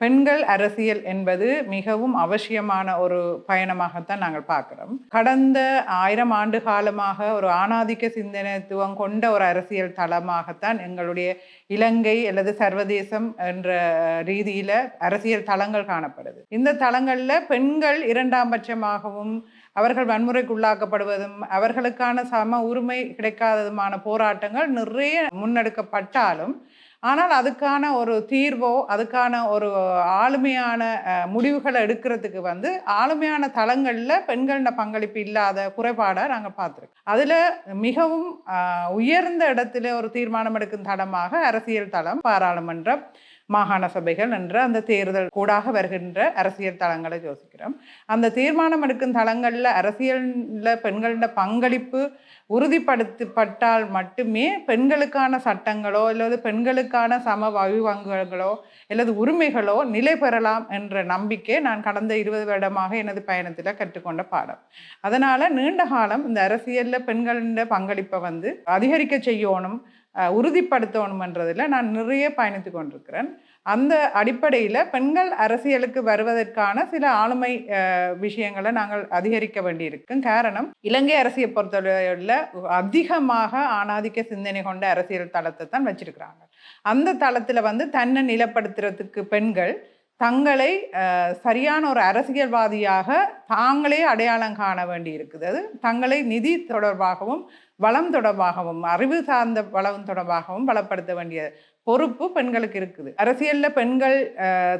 பெண்கள் அரசியல் என்பது மிகவும் அவசியமான ஒரு பயணமாகத்தான் நாங்கள் பார்க்குறோம். கடந்த ஆயிரம் ஆண்டு காலமாக ஒரு ஆணாதிக்க சிந்தனைத்துவம் கொண்ட ஒரு அரசியல் தளமாகத்தான் எங்களுடைய இலங்கை அல்லது சர்வதேசம் என்ற ரீதியில் அரசியல் தளங்கள் காணப்படுது. இந்த தளங்களில் பெண்கள் இரண்டாம் பட்சமாகவும் அவர்கள் வன்முறைக்குள்ளாக்கப்படுவதும் அவர்களுக்கான சம உரிமை கிடைக்காததுமான போராட்டங்கள் நிறைய முன்னெடுக்கப்பட்டாலும் ஆனால் அதுக்கான ஒரு தீர்வோ அதுக்கான ஒரு ஆளுமையான முடிவுகளை எடுக்கிறதுக்கு வந்து ஆளுமையான தளங்களில் பெண்கள பங்களிப்பு இல்லாத குறைபாடை நாங்கள் பார்த்துருக்கோம். அதில் மிகவும் உயர்ந்த இடத்துல ஒரு தீர்மானம் எடுக்கும் தளமாக அரசியல் தளம் பாராளுமன்றம் மாகாண சபைகள் என்ற அந்த தேர்தல் கூடாக வருகின்ற அரசியல் தளங்களை யோசிக்கிறோம். அந்த தீர்மானம் எடுக்கும் தளங்களில் அரசியலில் பெண்களோட பங்களிப்பு உறுதிப்படுத்தப்பட்டால் மட்டுமே பெண்களுக்கான சட்டங்களோ அல்லது பெண்களுக்கான சம வழிவங்குகளோ அல்லது உரிமைகளோ நிலை பெறலாம் என்ற நம்பிக்கை நான் கடந்த இருபது வருடமாக எனது பயணத்தில் கற்றுக்கொண்ட பாடம். அதனால் நீண்ட காலம் இந்த அரசியலில் பெண்களின் பங்களிப்பை வந்து அதிகரிக்க செய்யணும் உறுதிப்படுத்தணுமன்றதில் நான் நிறைய பயணித்து கொண்டிருக்கிறேன். அந்த அடிப்படையில் பெண்கள் அரசியலுக்கு வருவதற்கான சில ஆளுமை விஷயங்களை நாங்கள் அதிகரிக்க வேண்டியிருக்கும். காரணம் இலங்கை அரசியல் பொறுத்தவரையில் அதிகமாக ஆணாதிக்க சிந்தனை கொண்ட அரசியல் தளத்தை தான் வச்சிருக்கிறாங்க. அந்த தளத்தில் வந்து தன்னை நிலப்படுத்துறதுக்கு பெண்கள் தங்களை சரியான ஒரு அரசியல்வாதியாக தாங்களே அடையாளம் காண வேண்டி இருக்குது அது தங்களை நிதி தொடர்பாகவும் வளம் தொடர்பாகவும் அறிவு சார்ந்த வளம் தொடர்பாகவும் பலப்படுத்த வேண்டிய பொறுப்பு பெண்களுக்கு இருக்குது. அரசியலில் பெண்கள்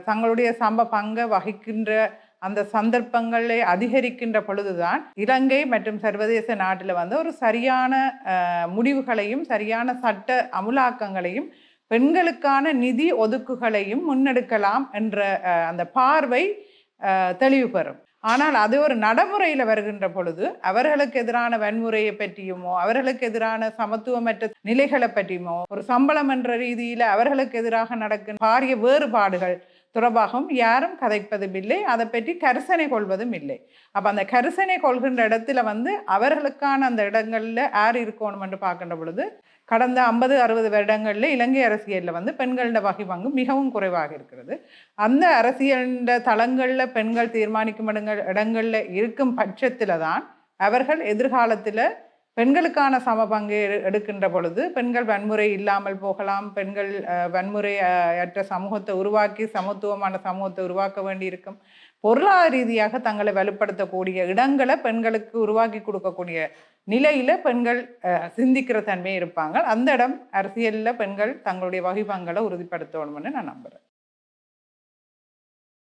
தங்களுடைய சம்ப பங்கை வகிக்கின்ற அந்த சந்தர்ப்பங்களை அதிகரிக்கின்ற பொழுதுதான் இலங்கை மற்றும் சர்வதேச நாட்டில் வந்து ஒரு சரியான முடிவுகளையும் சரியான சட்ட அமுலாக்கங்களையும் பெண்களுக்கான நிதி ஒதுக்குகளையும் முன்னெடுக்கலாம் என்ற அந்த பார்வை தெளிவு பெறும். ஆனால் அது ஒரு நடைமுறையில் வருகின்ற பொழுது அவர்களுக்கு எதிரான வன்முறையை பற்றியுமோ அவர்களுக்கு எதிரான சமத்துவமற்ற நிலைகளை பற்றியுமோ ஒரு சம்பளம் என்ற ரீதியில் அவர்களுக்கு எதிராக நடக்கும் பாரிய வேறுபாடுகள் தொடர்பாகவும் யாரும் கதைப்பதும் இல்லை அதை பற்றி கரிசனை கொள்வதும் இல்லை அப்போ அந்த கரிசனை கொள்கின்ற இடத்துல வந்து அவர்களுக்கான அந்த இடங்களில் யார் இருக்கணும் என்று பார்க்கின்ற பொழுது கடந்த ஐம்பது அறுபது வருடங்களில் இலங்கை அரசியலில் வந்து பெண்களோட வகை பங்கு மிகவும் குறைவாக இருக்கிறது. அந்த அரசியல் தளங்களில் பெண்கள் தீர்மானிக்கும் இடங்கள் இடங்களில் இருக்கும் பட்சத்தில் தான் அவர்கள் எதிர்காலத்தில் பெண்களுக்கான சம பங்கு எடு- எடுக்கின்ற பொழுது பெண்கள் வன்முறை இல்லாமல் போகலாம். பெண்கள் வன்முறை அற்ற சமூகத்தை உருவாக்கி சமத்துவமான சமூகத்தை உருவாக்க வேண்டியிருக்கும். பொருளாதார ரீதியாக தங்களை வலுப்படுத்தக்கூடிய இடங்களை பெண்களுக்கு உருவாக்கி கொடுக்கக்கூடிய நிலையில பெண்கள் சிந்திக்கிற தன்மை இருப்பாங்க. அந்த இடம் அரசியலில் பெண்கள் தங்களுடைய வகிப்பங்களை உறுதிப்படுத்தணும்னு நான் நம்புறேன்.